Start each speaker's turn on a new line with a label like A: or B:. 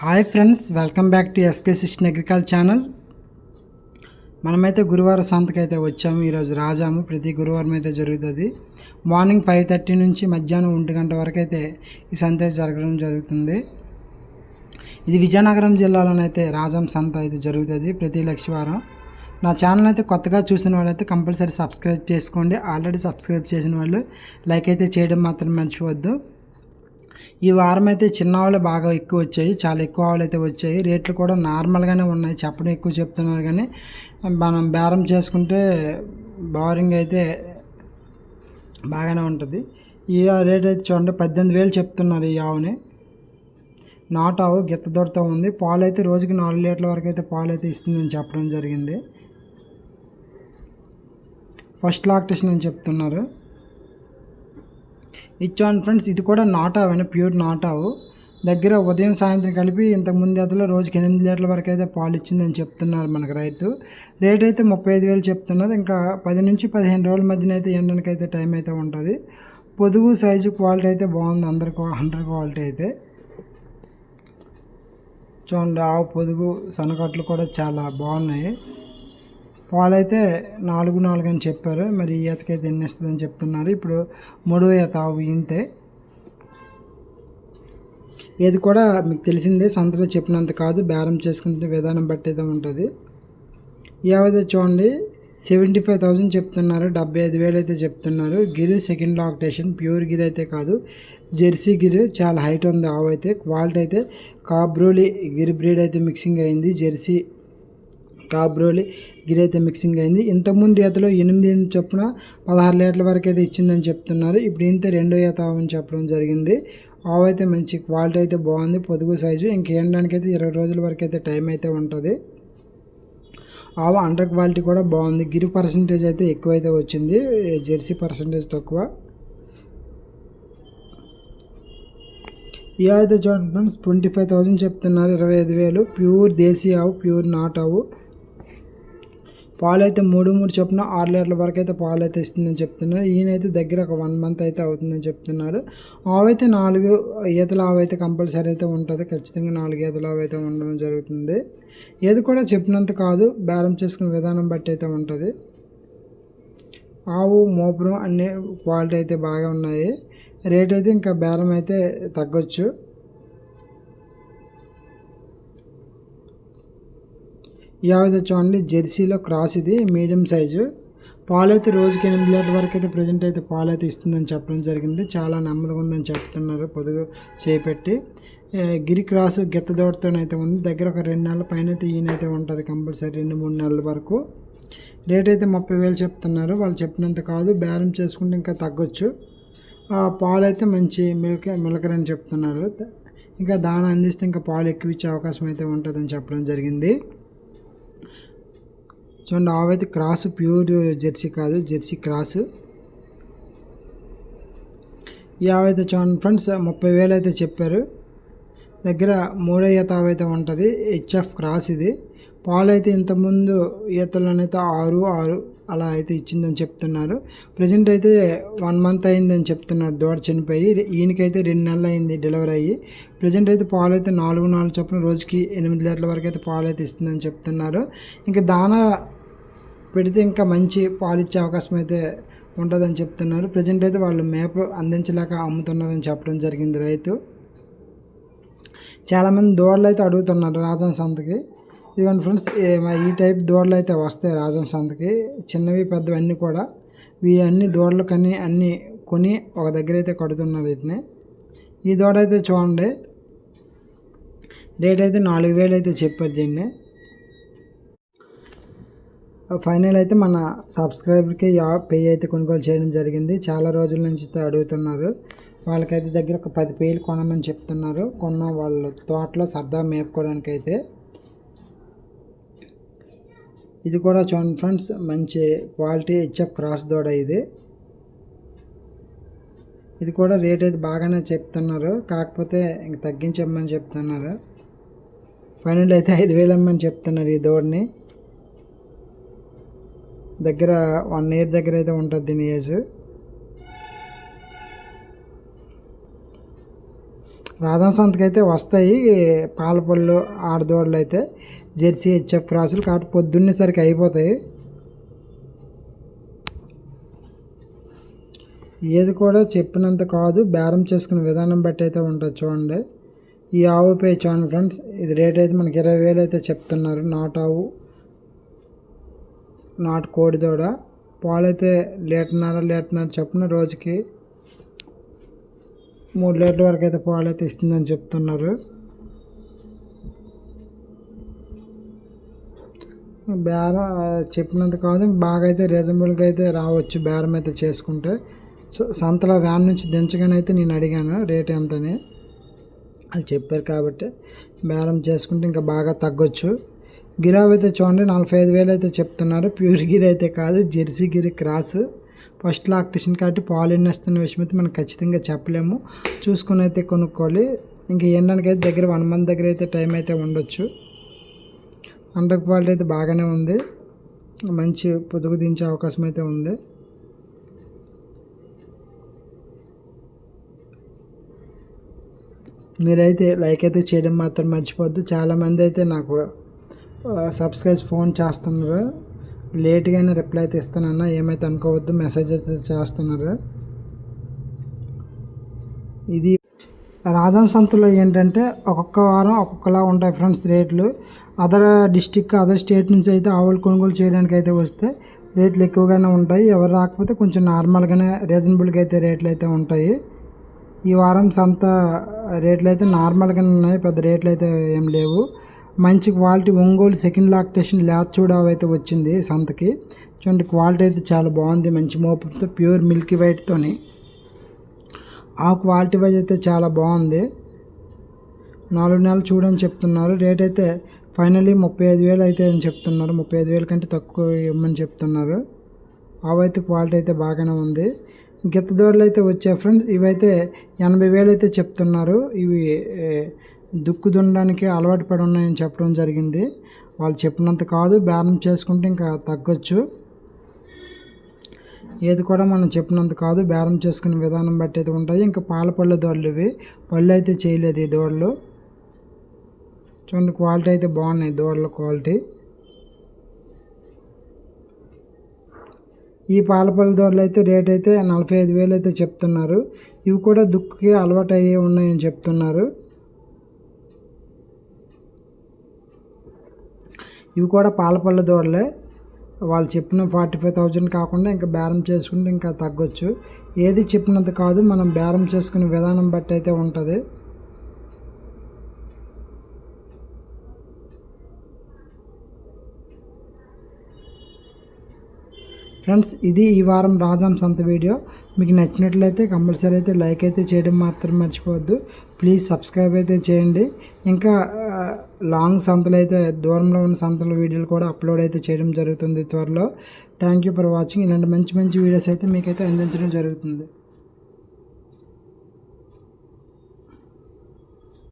A: Hi friends welcome back to SK సిస్టన్ agriculture channel. మనమైతే గురువారం సంతకి అయితే వచ్చాము. ఈరోజు రాజాము. ప్రతి గురువారం అయితే జరుగుతుంది. మార్నింగ్ ఫైవ్ థర్టీ నుంచి మధ్యాహ్నం ఒంటి గంట వరకు అయితే ఈ సంత అయితే జరగడం జరుగుతుంది. ఇది విజయనగరం జిల్లాలోనైతే రాజాం సంత అయితే జరుగుతుంది ప్రతి లక్షవారం. నా ఛానల్ అయితే కొత్తగా చూసిన వాళ్ళైతే కంపల్సరీ సబ్స్క్రైబ్ చేసుకోండి. ఆల్రెడీ సబ్స్క్రైబ్ చేసిన వాళ్ళు లైక్ అయితే చేయడం మాత్రం మర్చిపోవద్దు. ఈ వారం అయితే చిన్న ఆవులు బాగా ఎక్కువ వచ్చాయి చాలా ఎక్కువ ఆవులు అయితే వచ్చాయి. రేట్లు కూడా నార్మల్గానే ఉన్నాయి చెప్పడం ఎక్కువ చెప్తున్నారు కానీ మనం బేరం చేసుకుంటే బోరింగ్ అయితే బాగానే ఉంటుంది. ఈ రేట్ అయితే చూడండి పద్దెనిమిది వేలు చెప్తున్నారు ఈ ఆవుని. నాటు ఆవు గిత్త దొడతా ఉంది. పాలు అయితే రోజుకి నాలుగు లీటర్ల వరకు అయితే పాలు అయితే ఇస్తుందని చెప్పడం జరిగింది. ఫస్ట్ లాక్టేషన్ అని చెప్తున్నారు. ఇచ్చాను ఫ్రెండ్స్ ఇది కూడా నాటావేనా ప్యూర్ నాటావు. దగ్గర ఉదయం సాయంత్రం కలిపి ఇంతకుముందు అతలో రోజుకి ఎనిమిది లీటర్ల వరకు అయితే పాలు ఇచ్చిందని చెప్తున్నారు మనకు రైతు. రేట్ అయితే ముప్పై ఐదు వేలు చెప్తున్నారు. ఇంకా పది నుంచి పదిహేను రోజుల మధ్యన అయితే ఎండడానికి అయితే టైం అయితే ఉంటుంది. పొదుగు సైజు క్వాలిటీ అయితే బాగుంది అందరికి హండ్రెడ్ క్వాలిటీ అయితే. చూడండి ఆవు పొదుగు సనకట్లు కూడా చాలా బాగున్నాయి. పాలైతే నాలుగు నాలుగు అని చెప్పారు. మరి ఈ ఈతకైతే ఎన్ని ఇస్తుందని చెప్తున్నారు. ఇప్పుడు మూడో ఈత ఆవు ఇంతే. కూడా మీకు తెలిసిందే సంతలో చెప్పినంత కాదు. బేరం చేసుకునే విధానం బట్టి అయితే ఉంటుంది ఏవైతే చూడండి సెవెంటీ ఫైవ్ థౌజండ్ చెప్తున్నారు. డెబ్బై ఐదు వేలు అయితే చెప్తున్నారు. Gir second lactation pure Gir అయితే కాదు. జెర్సీ గిర్ చాలా హైట్ ఉంది ఆవు అయితే క్వాలిటీ అయితే కాబ్రోలి గిర్ బ్రీడ్ అయితే మిక్సింగ్ అయింది. జెర్సీ కాబ్రోలి గిరి అయితే మిక్సింగ్ అయింది. ఇంతకుముందు ఈతలో ఎనిమిది చొప్పున పదహారు లీటర్ల వరకు అయితే ఇచ్చిందని చెప్తున్నారు. ఇప్పుడు ఇంత రెండో ఈత ఆవు అని చెప్పడం జరిగింది. ఆవు అయితే మంచి క్వాలిటీ అయితే బాగుంది. పొదుగు సైజు. ఇంకేయడానికి అయితే ఇరవై రోజుల వరకు అయితే టైం అయితే ఉంటుంది. ఆవు అండర్ క్వాలిటీ కూడా బాగుంది. గిరి పర్సంటేజ్ అయితే ఎక్కువైతే వచ్చింది. జెర్సీ పర్సంటేజ్ తక్కువ. ఈ అయితే చూడండి ట్వంటీ ఫైవ్ థౌజండ్ చెప్తున్నారు. ఇరవై ఐదు వేలు. ప్యూర్ దేశీ ఆవు ప్యూర్ నాట్ ఆవు. పాలు అయితే మూడు మూడు చొప్పున ఆరు లీటర్ల వరకు అయితే పాలు అయితే ఇస్తుందని చెప్తున్నారు. ఈయనైతే దగ్గర ఒక వన్ మంత్ అయితే అవుతుందని చెప్తున్నారు. ఆవైతే నాలుగు ఈతల ఆవైతే కంపల్సరీ అయితే ఉంటుంది. ఖచ్చితంగా నాలుగు ఈతల ఆవైతే ఉండడం జరుగుతుంది. ఏది కూడా చెప్పినంత కాదు బేరం చేసుకునే విధానం బట్టి అయితే ఉంటుంది. ఆవు మోపురం అన్ని క్వాలిటీ అయితే బాగా ఉన్నాయి. రేట్ అయితే ఇంకా బేరం అయితే తగ్గొచ్చు. ఈ ఆవిడ చూడండి జెర్సీలో క్రాస్ ఇది మీడియం సైజు. పాలు అయితే రోజుకి ఎనిమిది లీటర్ల వరకు అయితే ప్రజెంట్ అయితే పాలు అయితే ఇస్తుందని చెప్పడం జరిగింది. చాలా నెమ్మదిగా ఉందని చెప్తున్నారు పొదుగు చేపెట్టి. గిరి క్రాసు గిత్తదోటతోనైతే ఉంది. దగ్గర ఒక రెండు నెలల పైన అయితే ఈయనైతే ఉంటుంది కంపల్సరీ రెండు మూడు నెలల వరకు. రేట్ అయితే ముప్పై వేలు చెప్తున్నారు. వాళ్ళు చెప్పినంత కాదు బేరం చేసుకుంటే ఇంకా తగ్గొచ్చు. ఆ మంచి మిల్క్ మిలకరని చెప్తున్నారు. ఇంకా దాన అందిస్తే ఇంకా పాలు ఎక్కువ ఇచ్చే అవకాశం అయితే ఉంటుందని చెప్పడం జరిగింది. చూడండి ఆవైతే అయితే క్రాస్ ప్యూర్ జెర్సీ కాదు జెర్సీ క్రాస్. ఈ ఆవైతే చూడండి ఫ్రెండ్స్ ముప్పై వేలు అయితే చెప్పారు. దగ్గర మూడో ఈత ఆవైతే ఉంటుంది హెచ్ఎఫ్ క్రాస్ ఇది. పాలు అయితే ఇంతకుముందు ఈతలనైతే ఆరు ఆరు అలా అయితే ఇచ్చిందని చెప్తున్నారు. ప్రజెంట్ అయితే వన్ మంత్ అయిందని చెప్తున్నారు దూడ చనిపోయి. ఈయనకైతే రెండు నెలలు అయింది డెలివరీ అయ్యి. ప్రజెంట్ అయితే పాలు అయితే నాలుగు నాలుగు చొప్పున రోజుకి ఎనిమిది లీటర్ల వరకు అయితే పాలు అయితే ఇస్తుందని చెప్తున్నారు. ఇంకా దానా పెడితే ఇంకా మంచి పాలు ఇచ్చే అవకాశం అయితే ఉంటుందని చెప్తున్నారు. ప్రజెంట్ అయితే వాళ్ళు మేపు అందించలేక అమ్ముతున్నారని చెప్పడం జరిగింది రైతు. చాలామంది దూడలు అయితే అడుగుతున్నారు రాజన్ సంతకి. ఇదిగోండి ఫ్రెండ్స్ ఈ టైప్ దూడలు అయితే వస్తాయి రాజన్ సంతకి. చిన్నవి పెద్దవి అన్నీ కూడా. అన్ని దూడలు కని అన్నీ కొని ఒక దగ్గర అయితే కడుతున్నారు వీటిని. ఈ దూడ అయితే చూడండి. రేట్ అయితే నాలుగు వేలు అయితే చెప్పారు దీన్ని. ఫైనల్ అయితే మన సబ్స్క్రైబర్కి పే అయితే కొనుగోలు చేయడం జరిగింది. చాలా రోజుల నుంచి అడుగుతున్నారు. వాళ్ళకైతే దగ్గర ఒక పది పేలు కొనమని చెప్తున్నారు. కొన్న వాళ్ళు తోటలో సరదా మేపుకోవడానికి అయితే ఇది కూడా చూడండి ఫ్రెండ్స్ మంచి క్వాలిటీ హెచ్ఎఫ్ క్రాస్ దూడ ఇది. ఇది కూడా రేట్ అయితే బాగానే చెప్తున్నారు. కాకపోతే ఇంక తగ్గించమ్మని చెప్తున్నారు. ఫైనల్ అయితే ఐదు వేలు అమ్మని చెప్తున్నారు ఈ దూడని. దగ్గర వన్ ఇయర్ దగ్గర అయితే ఉంటుంది దీని ఏజ్. రాధం సంతకి అయితే వస్తాయి పాలపళ్ళు ఆడదోడలు అయితే జెర్సీ హెచ్ఎఫ్ క్రాసులు కాబట్టి పొద్దున్నేసరికి అయిపోతాయి. ఏది కూడా చెప్పినంత కాదు బేరం చేసుకునే విధానం బట్టి అయితే ఉంటుంది చూడండి. ఈ ఆవు పే చూడండి ఫ్రెండ్స్ ఇది రేట్ అయితే మనకి ఇరవై వేలు అయితే చెప్తున్నారు నాటు ఆవు. నాటు కోడి దూడ. పాలైతే లీటర్నర లీటర్నర చొప్పున రోజుకి మూడు లీటర్ల వరకు అయితే పాలు అయితే ఇస్తుందని చెప్తున్నారు. బేరం చెప్పినంత కాదు. బాగా అయితే రీజనబుల్గా అయితే రావచ్చు బేరం అయితే చేసుకుంటే. స- సంతలో వ్యాన్ నుంచి దించగానే అయితే నేను అడిగాను రేట్ ఎంతని. అది చెప్పారు కాబట్టి బేరం చేసుకుంటే ఇంకా బాగా తగ్గొచ్చు. గిరావ్ అయితే చూడండి నలభై ఐదు వేలు అయితే చెప్తున్నారు. ప్యూర్ గిరి అయితే కాదు Jersey Gir cross. First lactation కాబట్టి పాలు ఎన్ని వస్తున్న విషయం అయితే మనం ఖచ్చితంగా చెప్పలేము. చూసుకుని అయితే కొనుక్కోవాలి. ఇంకా ఎండడానికి అయితే దగ్గర వన్ మంత్ దగ్గర అయితే టైం అయితే ఉండొచ్చు. అండర్ క్వాలిటీ అయితే బాగానే ఉంది. మంచి పొదుగు దించే అవకాశం అయితే ఉంది. మీరైతే లైక్ అయితే చేయడం మాత్రం మర్చిపోద్దు చాలామంది అయితే నాకు సబ్స్క్రైబ్ ఫోన్ చేస్తున్నారు. లేట్గా అయినా రిప్లై అయితే ఇస్తానన్నా ఏమైతే అనుకోవద్దు మెసేజ్ అయితే చేస్తున్నారు. ఇది రాధన్ సంతలో ఏంటంటే ఒక్కొక్క వారం ఒక్కొక్కలా ఉంటాయి ఫ్రెండ్స్ రేట్లు. అదర్ డిస్టిక్ అదర్ స్టేట్ నుంచి అయితే ఆవులు కొనుగోలు చేయడానికి అయితే వస్తే రేట్లు ఎక్కువగానే ఉంటాయి. ఎవరు రాకపోతే కొంచెం నార్మల్గానే రీజనబుల్గా అయితే రేట్లు అయితే ఉంటాయి. ఈ వారం సంత రేట్లు అయితే నార్మల్గానే ఉన్నాయి. పెద్ద రేట్లు అయితే ఏం లేవు. మంచి quality Ongole second lactation lab చూడ అయితే వచ్చింది సంతకి. చూడండి క్వాలిటీ అయితే చాలా బాగుంది మంచి మోపుతో ప్యూర్ మిల్కీ వైట్తోని ఆ క్వాలిటీ వైజ్ అయితే చాలా బాగుంది. నాలుగు నెలలు చూడని చెప్తున్నారు. రేట్ అయితే ఫైనలీ ముప్పై ఐదు వేలు అయితే అని చెప్తున్నారు. ముప్పై ఐదు వేల కంటే తక్కువ ఇవ్వమని చెప్తున్నారు. అవైతే క్వాలిటీ అయితే బాగానే ఉంది. గిత్తదోడలు అయితే వచ్చాయి ఫ్రెండ్స్. ఇవైతే ఎనభై వేలు అయితే చెప్తున్నారు. ఇవి దుక్కు దున్నడానికి అలవాటు పడి ఉన్నాయని చెప్పడం జరిగింది. వాళ్ళు చెప్పినంత కాదు బేరం చేసుకుంటే ఇంకా తగ్గొచ్చు. ఏది కూడా మనం చెప్పినంత కాదు బేరం చేసుకునే విధానం బట్టి అయితే ఉంటాయి. ఇంకా పాల పళ్ళు దోళ్ళు ఇవి పళ్ళు అయితే చేయలేదు ఈ దోళ్ళు. చూడండి క్వాలిటీ అయితే బాగున్నాయి దోళ్ళ క్వాలిటీ. ఈ పాలపల్లి దోడలు అయితే రేట్ అయితే నలభై ఐదు వేలు అయితే చెప్తున్నారు. ఇవి కూడా దుక్కుకి అలవాటు అయ్యి ఉన్నాయని చెప్తున్నారు. ఇవి కూడా పాలపల్లె దూడలే వాళ్ళు చెప్పిన ఫార్టీ ఫైవ్ థౌజండ్ కాకుండా ఇంకా బేరం చేసుకుంటే ఇంకా తగ్గొచ్చు. ఏది చెప్పినంత కాదు మనం బేరం చేసుకునే విధానం బట్టి అయితే ఉంటుంది. ఫ్రెండ్స్ ఇది ఈ వారం రాజాం సంత వీడియో. మీకు నచ్చినట్లయితే కంపల్సరీ అయితే లైక్ అయితే చేయడం మాత్రం మర్చిపోవద్దు. ప్లీజ్ సబ్స్క్రైబ్ అయితే చేయండి. ఇంకా లాంగ్ సంతలు అయితే దూరంలో ఉన్న సంతల వీడియోలు కూడా అప్లోడ్ అయితే చేయడం జరుగుతుంది త్వరలో. థ్యాంక్ యూ ఫర్ వాచింగ్ ఇలాంటి మంచి మంచి వీడియోస్ అయితే మీకైతే అందించడం జరుగుతుంది.